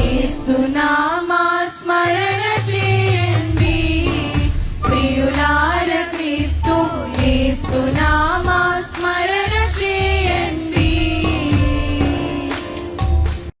ఏసునామా స్మరణ చేయండి. ప్రియులార క్రీస్తు ఏసునా